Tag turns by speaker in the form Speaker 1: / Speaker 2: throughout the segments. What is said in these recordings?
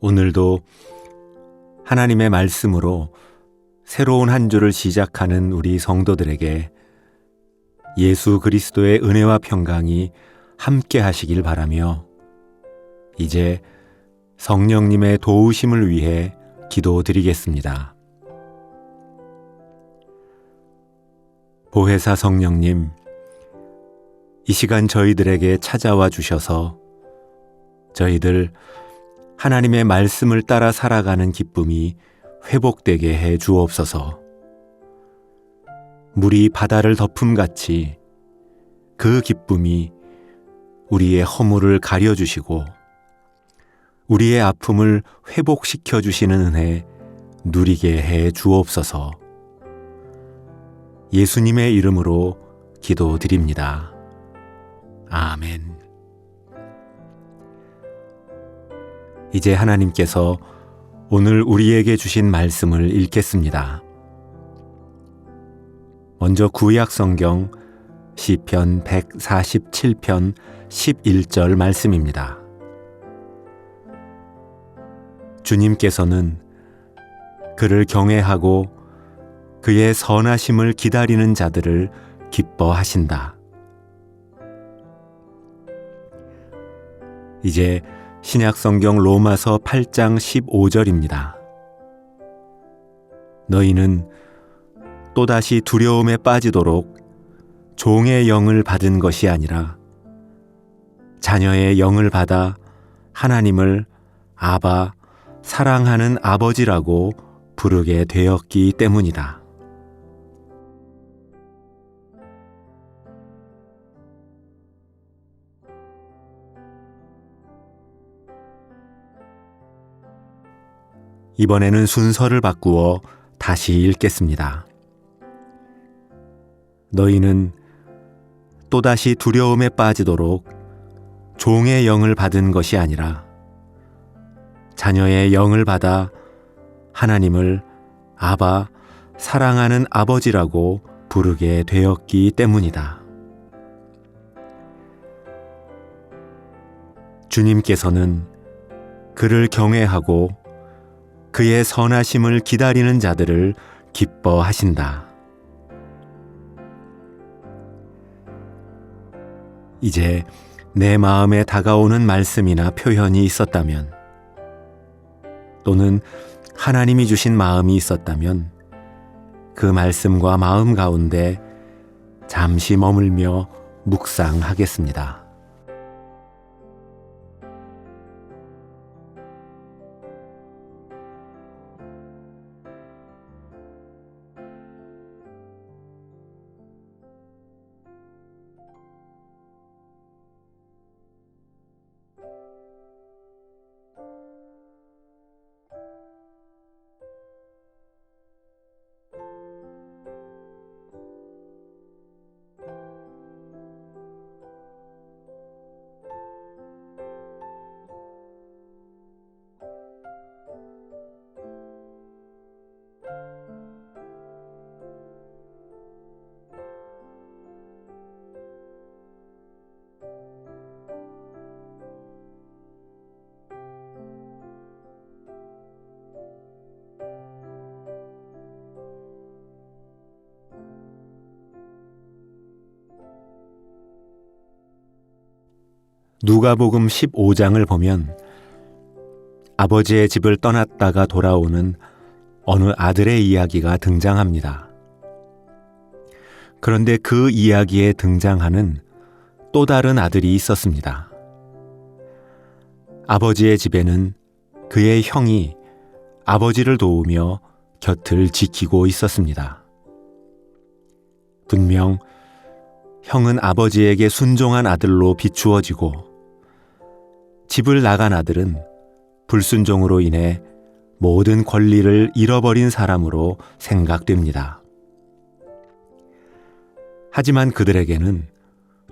Speaker 1: 오늘도 하나님의 말씀으로 새로운 한 주를 시작하는 우리 성도들에게 예수 그리스도의 은혜와 평강이 함께 하시길 바라며 이제 성령님의 도우심을 위해 기도드리겠습니다. 보혜사 성령님, 이 시간 저희들에게 찾아와 주셔서 저희들 하나님의 말씀을 따라 살아가는 기쁨이 회복되게 해 주옵소서. 물이 바다를 덮음같이 그 기쁨이 우리의 허물을 가려주시고 우리의 아픔을 회복시켜 주시는 은혜 누리게 해 주옵소서. 예수님의 이름으로 기도드립니다. 아멘. 이제 하나님께서 오늘 우리에게 주신 말씀을 읽겠습니다. 먼저 구약 성경 시편 147편 11절 말씀입니다. 주님께서는 그를 경외하고 그의 선하심을 기다리는 자들을 기뻐하신다. 이제 신약 성경 로마서 8장 15절입니다. 너희는 또다시 두려움에 빠지도록 종의 영을 받은 것이 아니라 자녀의 영을 받아 하나님을 아바 사랑하는 아버지라고 부르게 되었기 때문이다. 이번에는 순서를 바꾸어 다시 읽겠습니다. 너희는 또다시 두려움에 빠지도록 종의 영을 받은 것이 아니라 자녀의 영을 받아 하나님을 아바 사랑하는 아버지라고 부르게 되었기 때문이다. 주님께서는 그를 경외하고 그의 선하심을 기다리는 자들을 기뻐하신다. 이제 내 마음에 다가오는 말씀이나 표현이 있었다면 또는 하나님이 주신 마음이 있었다면 그 말씀과 마음 가운데 잠시 머물며 묵상하겠습니다. 누가복음 15장을 보면 아버지의 집을 떠났다가 돌아오는 어느 아들의 이야기가 등장합니다. 그런데 그 이야기에 등장하는 또 다른 아들이 있었습니다. 아버지의 집에는 그의 형이 아버지를 도우며 곁을 지키고 있었습니다. 분명 형은 아버지에게 순종한 아들로 비추어지고 집을 나간 아들은 불순종으로 인해 모든 권리를 잃어버린 사람으로 생각됩니다. 하지만 그들에게는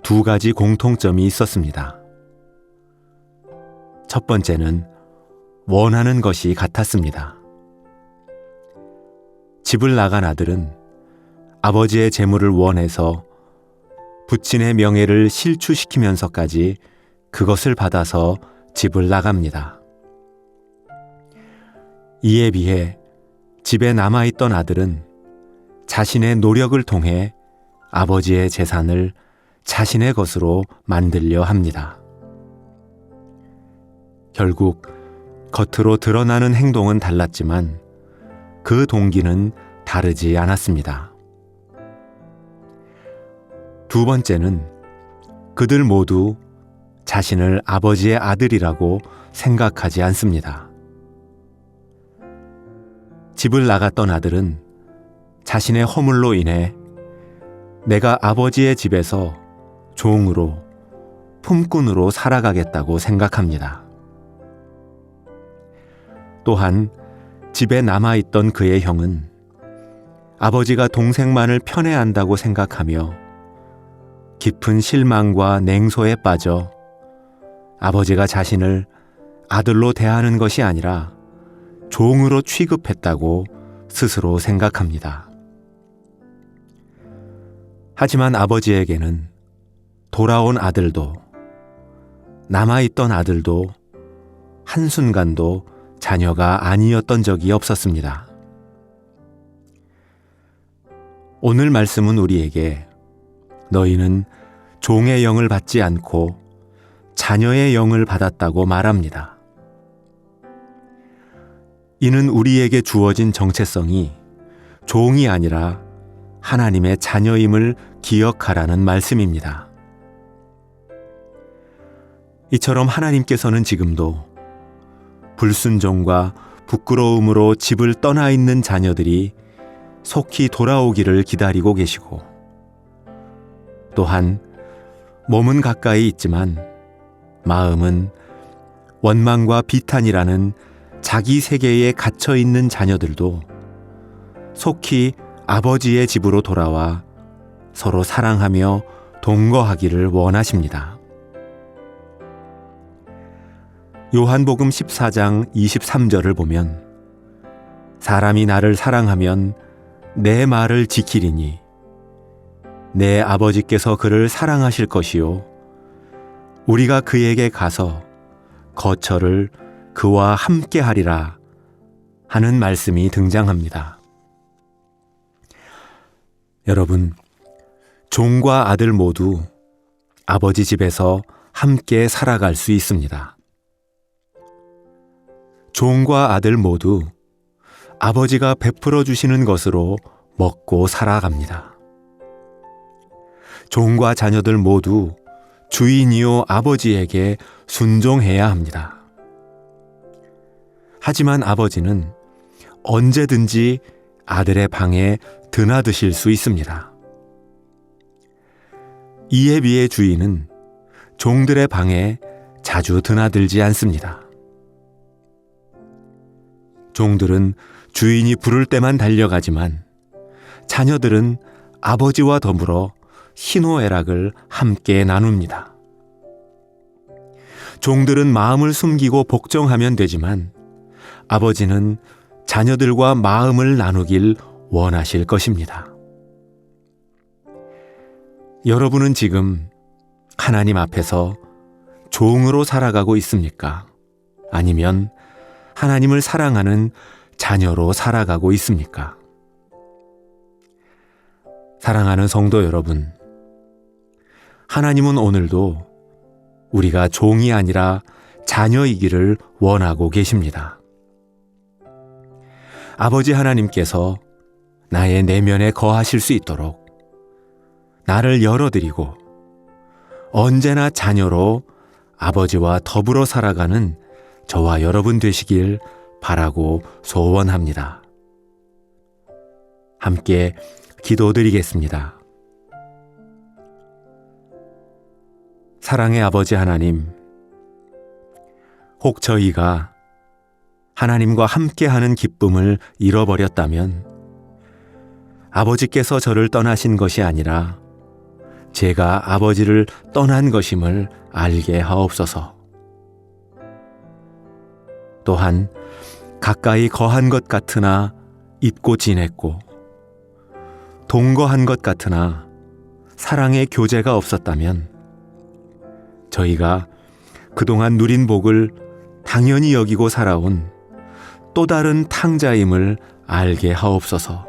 Speaker 1: 두 가지 공통점이 있었습니다. 첫 번째는 원하는 것이 같았습니다. 집을 나간 아들은 아버지의 재물을 원해서 부친의 명예를 실추시키면서까지 그것을 받아서 집을 나갑니다. 이에 비해 집에 남아있던 아들은 자신의 노력을 통해 아버지의 재산을 자신의 것으로 만들려 합니다. 결국 겉으로 드러나는 행동은 달랐지만 그 동기는 다르지 않았습니다. 두 번째는 그들 모두 자신을 아버지의 아들이라고 생각하지 않습니다. 집을 나갔던 아들은 자신의 허물로 인해 내가 아버지의 집에서 종으로 품꾼으로 살아가겠다고 생각합니다. 또한 집에 남아있던 그의 형은 아버지가 동생만을 편애한다고 생각하며 깊은 실망과 냉소에 빠져 아버지가 자신을 아들로 대하는 것이 아니라 종으로 취급했다고 스스로 생각합니다. 하지만 아버지에게는 돌아온 아들도 남아있던 아들도 한순간도 자녀가 아니었던 적이 없었습니다. 오늘 말씀은 우리에게 너희는 종의 영을 받지 않고 자녀의 영을 받았다고 말합니다. 이는 우리에게 주어진 정체성이 종이 아니라 하나님의 자녀임을 기억하라는 말씀입니다. 이처럼 하나님께서는 지금도 불순종과 부끄러움으로 집을 떠나 있는 자녀들이 속히 돌아오기를 기다리고 계시고 또한 몸은 가까이 있지만 마음은 원망과 비탄이라는 자기 세계에 갇혀 있는 자녀들도 속히 아버지의 집으로 돌아와 서로 사랑하며 동거하기를 원하십니다. 요한복음 14장 23절을 보면 사람이 나를 사랑하면 내 말을 지키리니 내 아버지께서 그를 사랑하실 것이요 우리가 그에게 가서 거처를 그와 함께 하리라 하는 말씀이 등장합니다. 여러분, 종과 아들 모두 아버지 집에서 함께 살아갈 수 있습니다. 종과 아들 모두 아버지가 베풀어 주시는 것으로 먹고 살아갑니다. 종과 자녀들 모두 주인이요 아버지에게 순종해야 합니다. 하지만 아버지는 언제든지 아들의 방에 드나드실 수 있습니다. 이에 비해 주인은 종들의 방에 자주 드나들지 않습니다. 종들은 주인이 부를 때만 달려가지만 자녀들은 아버지와 더불어 희노애락을 함께 나눕니다. 종들은 마음을 숨기고 복종하면 되지만 아버지는 자녀들과 마음을 나누길 원하실 것입니다. 여러분은 지금 하나님 앞에서 종으로 살아가고 있습니까? 아니면 하나님을 사랑하는 자녀로 살아가고 있습니까? 사랑하는 성도 여러분, 하나님은 오늘도 우리가 종이 아니라 자녀이기를 원하고 계십니다. 아버지 하나님께서 나의 내면에 거하실 수 있도록 나를 열어드리고 언제나 자녀로 아버지와 더불어 살아가는 저와 여러분 되시길 바라고 소원합니다. 함께 기도드리겠습니다. 사랑의 아버지 하나님, 혹 저희가 하나님과 함께하는 기쁨을 잃어버렸다면 아버지께서 저를 떠나신 것이 아니라 제가 아버지를 떠난 것임을 알게 하옵소서. 또한 가까이 거한 것 같으나 잊고 지냈고 동거한 것 같으나 사랑의 교제가 없었다면 저희가 그동안 누린 복을 당연히 여기고 살아온 또 다른 탕자임을 알게 하옵소서.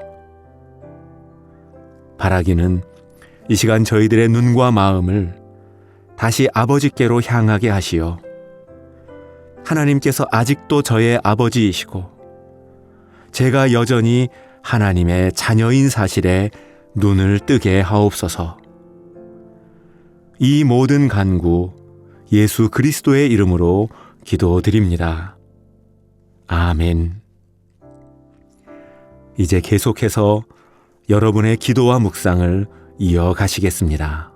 Speaker 1: 바라기는 이 시간 저희들의 눈과 마음을 다시 아버지께로 향하게 하시어 하나님께서 아직도 저의 아버지이시고 제가 여전히 하나님의 자녀인 사실에 눈을 뜨게 하옵소서. 이 모든 간구 예수 그리스도의 이름으로 기도드립니다. 아멘. 이제 계속해서 여러분의 기도와 묵상을 이어가시겠습니다.